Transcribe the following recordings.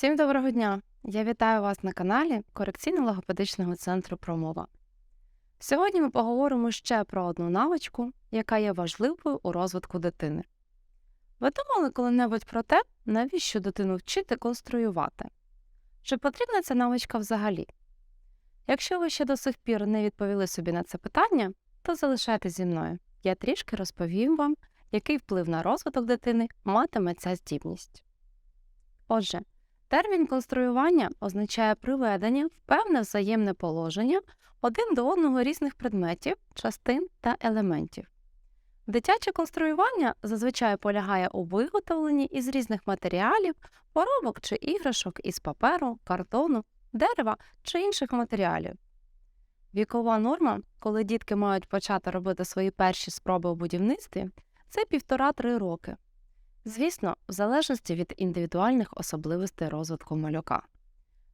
Всім доброго дня! Я вітаю вас на каналі корекційно-логопедичного центру Промова. Сьогодні ми поговоримо ще про одну навичку, яка є важливою у розвитку дитини. Ви думали коли-небудь про те, навіщо дитину вчити конструювати? Чи потрібна ця навичка взагалі? Якщо ви ще до сих пір не відповіли собі на це питання, то залишайтеся зі мною. Я трішки розповім вам, який вплив на розвиток дитини матиме ця здібність. Отже, термін конструювання означає приведення в певне взаємне положення один до одного різних предметів, частин та елементів. Дитяче конструювання зазвичай полягає у виготовленні із різних матеріалів, поробок чи іграшок із паперу, картону, дерева чи інших матеріалів. Вікова норма, коли дітки мають почати робити свої перші спроби у будівництві, це півтора-три роки. Звісно, в залежності від індивідуальних особливостей розвитку малюка.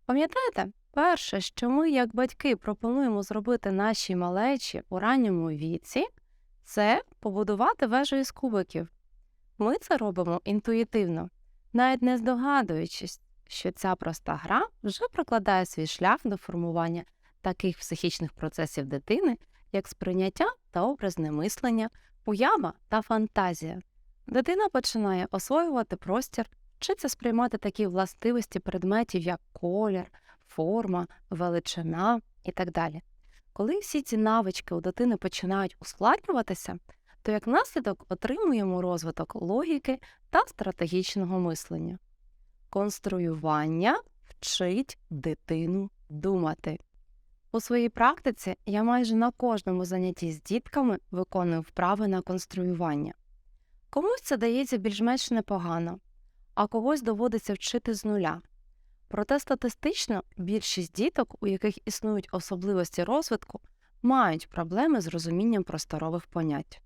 Пам'ятаєте, перше, що ми, як батьки, пропонуємо зробити нашій малечі у ранньому віці, це побудувати вежу із кубиків. Ми це робимо інтуїтивно, навіть не здогадуючись, що ця проста гра вже прокладає свій шлях до формування таких психічних процесів дитини, як сприйняття та образне мислення, уява та фантазія. Дитина починає освоювати простір, вчиться сприймати такі властивості предметів, як колір, форма, величина і так далі. Коли всі ці навички у дитини починають ускладнюватися, то як наслідок отримуємо розвиток логіки та стратегічного мислення. Конструювання вчить дитину думати. У своїй практиці я майже на кожному занятті з дітками виконую вправи на конструювання. Комусь це дається більш-менш непогано, а когось доводиться вчити з нуля. Проте статистично більшість діток, у яких існують особливості розвитку, мають проблеми з розумінням просторових понять.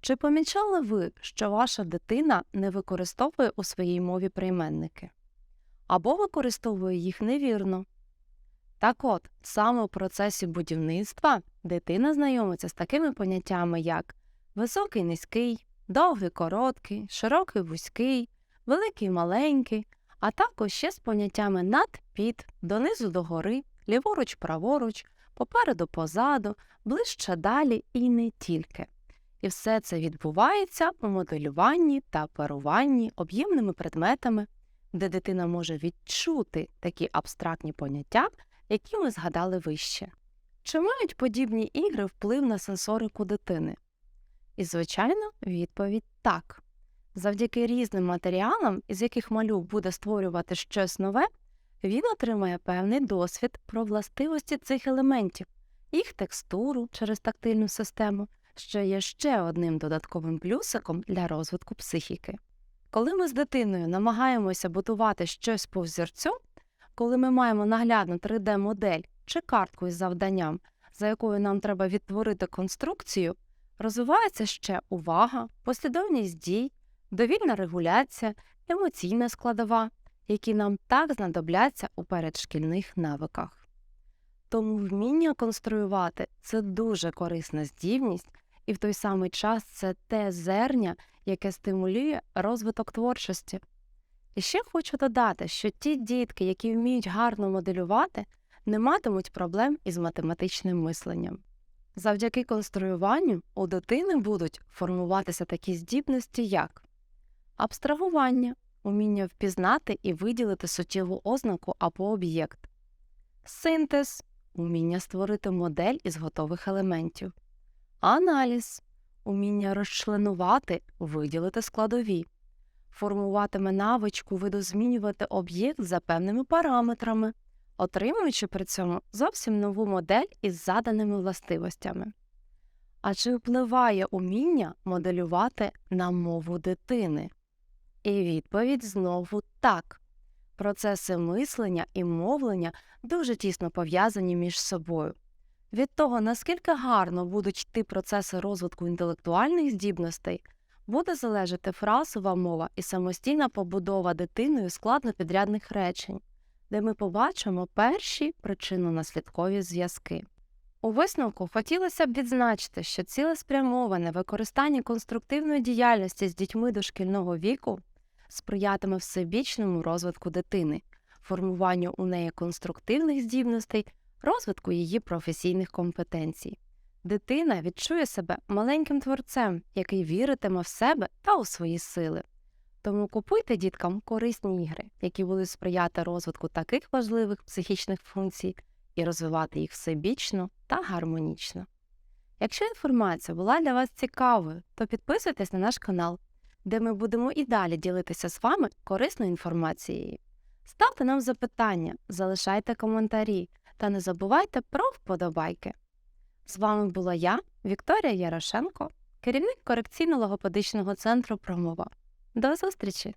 Чи помічали ви, що ваша дитина не використовує у своїй мові прийменники? Або використовує їх невірно? Так от, саме у процесі будівництва дитина знайомиться з такими поняттями, як високий низький, довгий короткий, широкий вузький, великий маленький, а також ще з поняттями над під, донизу до гори, ліворуч праворуч, попереду позаду, ближче далі і не тільки. І все це відбувається у моделюванні та оперуванні об'ємними предметами, де дитина може відчути такі абстрактні поняття, які ми згадали вище. Чи мають подібні ігри вплив на сенсорику дитини? І, звичайно, відповідь так. Завдяки різним матеріалам, із яких малюк буде створювати щось нове, він отримає певний досвід про властивості цих елементів, їх текстуру через тактильну систему, що є ще одним додатковим плюсиком для розвитку психіки. Коли ми з дитиною намагаємося будувати щось по взірцю, коли ми маємо наглядну 3D-модель чи картку із завданням, за якою нам треба відтворити конструкцію, розвивається ще увага, послідовність дій, довільна регуляція, емоційна складова, які нам так знадобляться у передшкільних навиках. Тому вміння конструювати це дуже корисна здібність, і в той самий час це те зерня, яке стимулює розвиток творчості. І ще хочу додати, що ті дітки, які вміють гарно моделювати, не матимуть проблем із математичним мисленням. Завдяки конструюванню у дитини будуть формуватися такі здібності, як абстрагування, уміння впізнати і виділити суттєву ознаку або об'єкт, синтез уміння створити модель із готових елементів, аналіз уміння розчленувати, виділити складові, формуватиме навичку видозмінювати об'єкт за певними параметрами отримуючи при цьому зовсім нову модель із заданими властивостями. А чи впливає уміння моделювати на мову дитини? І відповідь знову так. Процеси мислення і мовлення дуже тісно пов'язані між собою. Від того, наскільки гарно будуть йти процеси розвитку інтелектуальних здібностей, буде залежати фразова мова і самостійна побудова дитиною складнопідрядних речень де ми побачимо перші причинно-наслідкові зв'язки. У висновку хотілося б відзначити, що цілеспрямоване використання конструктивної діяльності з дітьми дошкільного віку сприятиме всебічному розвитку дитини, формуванню у неї конструктивних здібностей, розвитку її професійних компетенцій. Дитина відчує себе маленьким творцем, який віритиме в себе та у свої сили. Тому купуйте діткам корисні ігри, які будуть сприяти розвитку таких важливих психічних функцій і розвивати їх всебічно та гармонічно. Якщо інформація була для вас цікавою, то підписуйтесь на наш канал, де ми будемо і далі ділитися з вами корисною інформацією. Ставте нам запитання, залишайте коментарі та не забувайте про вподобайки. З вами була я, Вікторія Ярошенко, керівник корекційно-логопедичного центру Промова. До зустрічі!